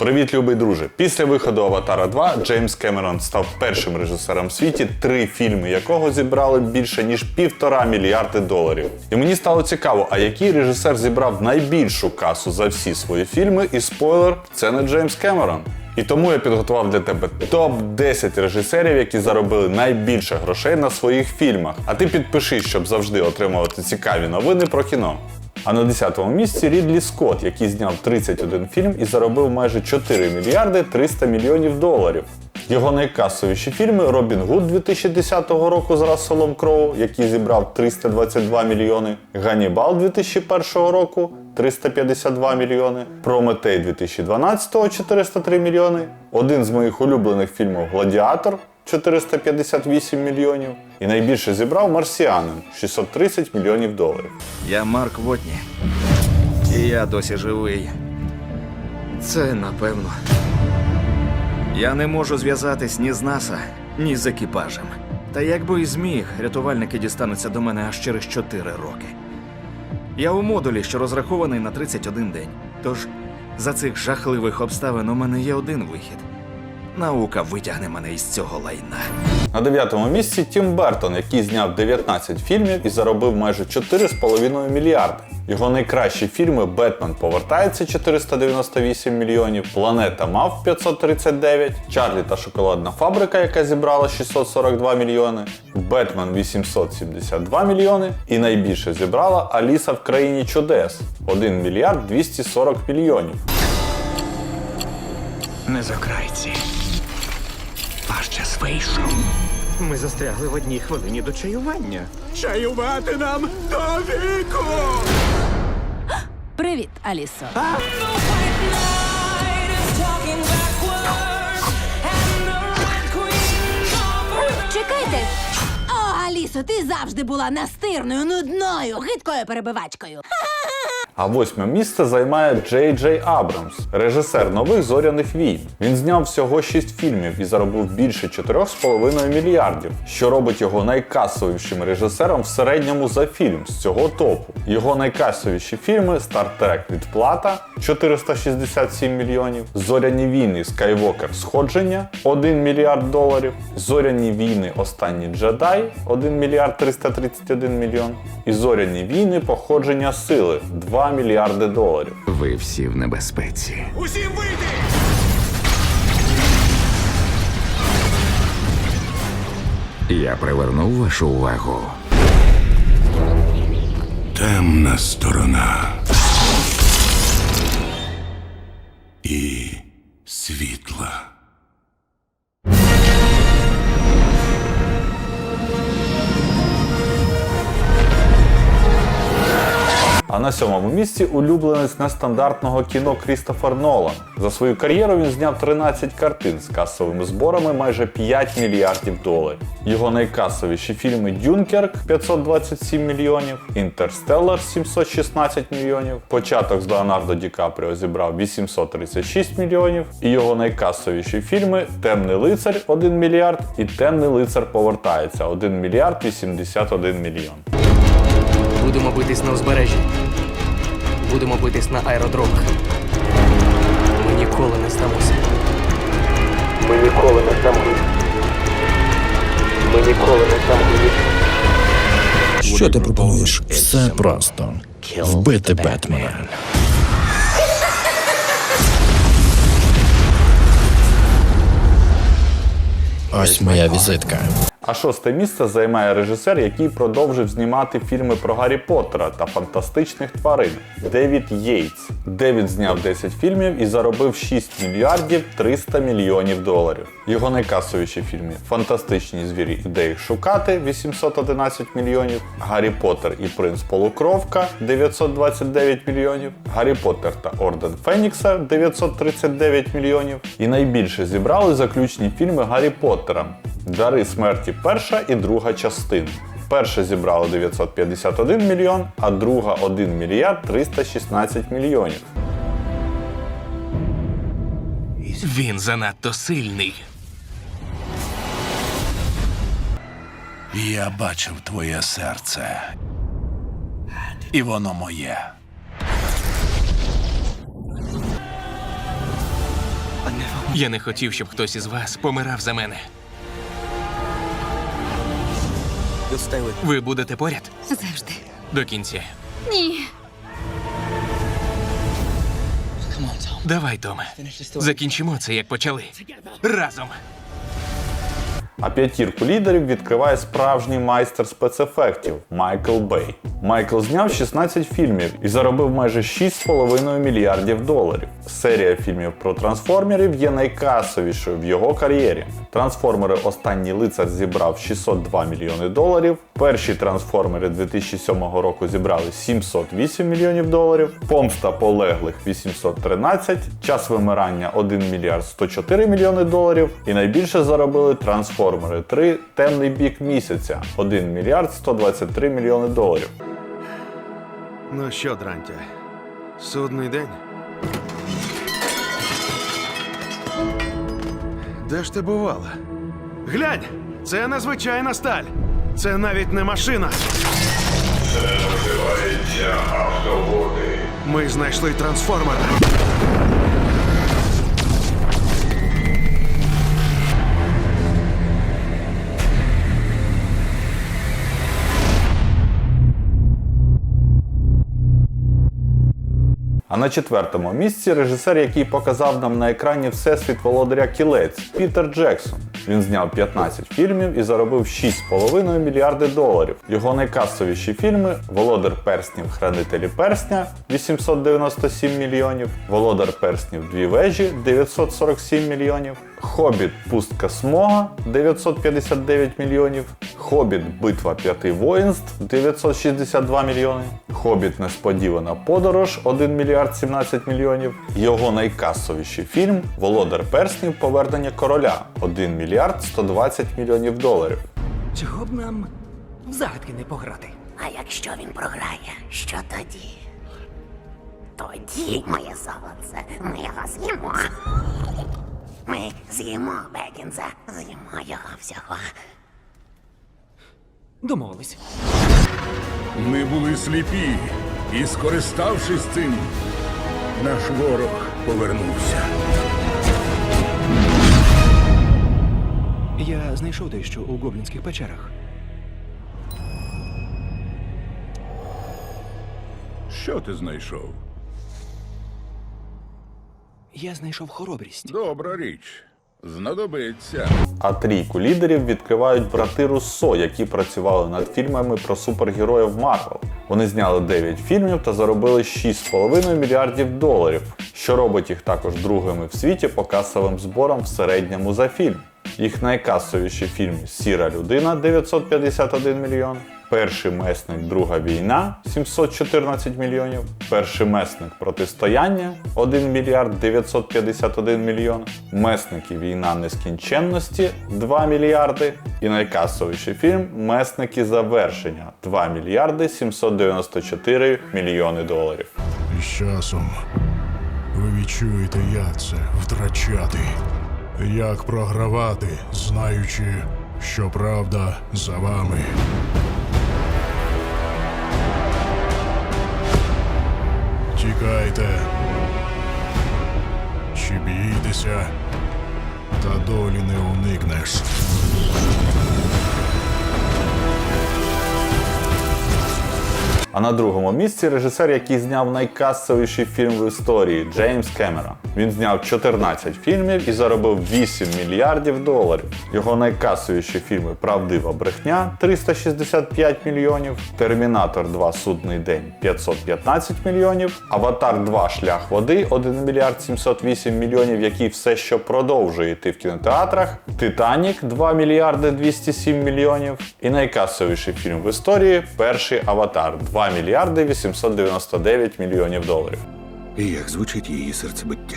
Привіт, любий друже! Після виходу Аватара 2 Джеймс Кемерон став першим режисером в світі, три фільми якого зібрали більше ніж півтора мільярди доларів. І мені стало цікаво, а який режисер зібрав найбільшу касу за всі свої фільми, і спойлер, це не Джеймс Кемерон. І тому я підготував для тебе топ 10 режисерів, які заробили найбільше грошей на своїх фільмах. А ти підпишись, щоб завжди отримувати цікаві новини про кіно. А на 10-му місці Рідлі Скотт, який зняв 31 фільм і заробив майже 4 мільярди 300 мільйонів доларів. Його найкасовіші фільми Робін Гуд 2010 року з Расселом Кроу, який зібрав 322 мільйони, Ганнібал 2001 року 352 мільйони, Прометей 2012 403 мільйони, один з моїх улюблених фільмів Гладіатор 458 мільйонів. І найбільше зібрав Марсіанин 630 мільйонів доларів. Я Марк Вотні. І я досі живий. Це напевно. Я не можу зв'язатись ні з НАСА, ні з екіпажем. Та якби і зміг, рятувальники дістануться до мене аж через 4 роки. Я у модулі, що розрахований на 31 день. Тож за цих жахливих обставин у мене є один вихід. Наука витягне мене із цього лайна. На дев'ятому місці Тім Бертон, який зняв 19 фільмів і заробив майже 4,5 мільярди. Його найкращі фільми Бетмен повертається 498 мільйонів, Планета Мав 539, Чарлі та Шоколадна фабрика, яка зібрала 642 мільйони, Бетмен 872 мільйони і найбільше зібрала Аліса в країні чудес 1 мільярд 240 мільйонів. Не закрайці. Ваш час. Ми застрягли в одній хвилині до чаювання. Чаювати нам до віку! Привіт, Алісо. Чекайте. О, Алісо, ти завжди була настирною, нудною, гидкою перебивачкою. А восьме місце займає Джей Джей Абрамс, режисер нових зоряних війн. Він зняв всього 6 фільмів і заробив більше 4,5 мільярдів, що робить його найкасовішим режисером в середньому за фільм з цього топу. Його найкасовіші фільми Trek. Відплата 467 мільйонів, Зоряні війни. Скайвокер. Сходження 1 мільярд доларів, Зоряні війни. Останній джедай 1 мільярд 331 мільйон і Зоряні війни. Походження сили 2 мільярди доларів. Ви всі в небезпеці. Усім вийти! Я привернув вашу увагу. Темна сторона. І світла. На сьомому місці улюбленець нестандартного кіно Крістофер Нолан. За свою кар'єру він зняв 13 картин з касовими зборами майже 5 мільярдів доларів. Його найкасовіші фільми Дюнкерк 527 мільйонів, Інтерстеллар 716 мільйонів, Початок з Леонардо Ді Капріо зібрав 836 мільйонів, і його найкасовіші фільми Темний лицар 1 мільярд і Темний лицар повертається 1 мільярд 81 мільйон. Будемо битись на узбережжі. Будемо битись на аеродромах. Ми ніколи не здамося. Ми ніколи не здамося. Ми ніколи не здамося. Що ти пропонуєш? Все просто. Вбити Бетмена. Ось моя візитка. А шосте місце займає режисер, який продовжив знімати фільми про Гаррі Поттера та фантастичних тварин Девід Єйтс. Девід зняв 10 фільмів і заробив 6 мільярдів 300 мільйонів доларів. Його найкасовіші фільми Фантастичні звірі і де їх шукати 811 мільйонів, Гаррі Поттер і Принц Полукровка 929 мільйонів, Гаррі Поттер та Орден Фенікса 939 мільйонів. І найбільше зібрали заключні фільми Гаррі Поттера Дари смерті перша і друга частина. Перша зібрала 951 мільйон, а друга 1 мільярд 316 мільйонів. Він занадто сильний. Я бачив твоє серце. І воно моє. Я не хотів, щоб хтось із вас помирав за мене. Ви будете поряд Завжди. до кінця. Ні. Давай, Томе. Закінчимо це, як почали. Разом. А п'ятірку лідерів відкриває справжній майстер спецефектів Майкл Бей. Майкл зняв 16 фільмів і заробив майже 6,5 мільярдів доларів. Серія фільмів про трансформерів є найкасовішою в його кар'єрі. Трансформери Останній лицар зібрав 602 мільйони доларів. Перші трансформери 2007 року зібрали 708 мільйонів доларів. Помста полеглих 813, час вимирання 1 мільярд 104 мільйони доларів. І найбільше заробили трансформери 3 Темний бік місяця 1 мільярд 123 мільйони доларів. Ну що, Дрантя, судний день? Де ж ти бувала? Глянь! Це незвичайна сталь! Це навіть не машина! Це називається автоботи. Ми знайшли трансформера. На четвертому місці режисер, який показав нам на екрані всесвіт володаря кілець Пітер Джексон. Він зняв 15 фільмів і заробив 6,5 мільярди доларів. Його найкасовіші фільми Володар перснів Хранителі персня 897 мільйонів, Володар перснів Дві вежі 947 мільйонів, Хобіт Пустка Смога 959 мільйонів, Хобіт Битва п'яти воїнств 962 мільйони, Хобіт Несподівана подорож 1 мільярд 17 мільйонів. Його найкасовіший фільм Володар перснів Повернення короля 1 мільярд 120 мільйонів доларів. Чого б нам в загадки не пограти? А якщо він програє, що тоді? Тоді, моє золоце, ми його з'їмо. Ми з'їмо Бекінса, з'їмо його всього. Домовились. Ми були сліпі, і, скориставшись цим, наш ворог повернувся. Я знайшов дещо у гоблінських печерах. Що ти знайшов? Я знайшов хоробрість. Добра річ. Знадобиться. А трійку лідерів відкривають брати Руссо, які працювали над фільмами про супергероїв Марвел. Вони зняли 9 фільмів та заробили 6,5 мільярдів доларів, що робить їх також другими в світі по касовим зборам в середньому за фільм. Їх найкасовіші фільми Сіра людина 951 мільйон. Перший месник Друга війна 714 мільйонів. Перший месник протистояння 1 мільярд 951 мільйон. Месники Війна нескінченності 2 мільярди. І найкасовіший фільм Месники завершення 2 мільярди 794 мільйони доларів. З часом ви відчуєте, як це втрачати, як програвати, знаючи, що правда за вами. Тікайте. Чи бійтеся, та долі не уникнеш. А на другому місці режисер, який зняв найкасовіший фільм в історії Джеймс Кемерон. Він зняв 14 фільмів і заробив 8 мільярдів доларів. Його найкасовіші фільми Правдива брехня 365 мільйонів, Термінатор 2 Судний день 515 мільйонів, Аватар 2 Шлях води 1 мільярд 708 мільйонів, який все ще продовжує йти в кінотеатрах. Титанік 2 мільярди 207 мільйонів. І найкасовіший фільм в історії Перший Аватар 2 мільярди 899 мільйонів доларів. І як звучить її серцебиття?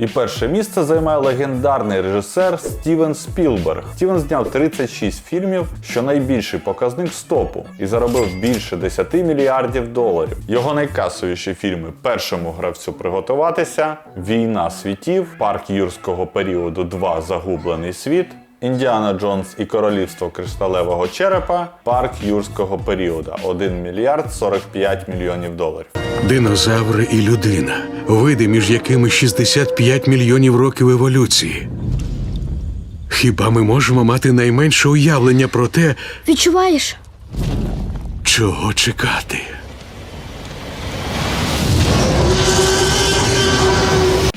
І перше місце займає легендарний режисер Стівен Спілберг. Стівен зняв 36 фільмів, що найбільший показник стопу, і заробив більше 10 мільярдів доларів. Його найкасовіші фільми першому гравцю приготуватися, Війна світів, Парк юрського періоду 2 Загублений світ. Індіана Джонс і Королівство кришталевого черепа парк юрського періоду 1 мільярд 45 мільйонів доларів. Динозаври і людина. Види, між якими 65 мільйонів років еволюції. Хіба ми можемо мати найменше уявлення про те, Відчуваєш? чого чекати?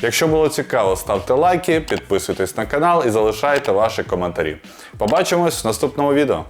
Якщо було цікаво, ставте лайки, підписуйтесь на канал і залишайте ваші коментарі. Побачимось в наступному відео.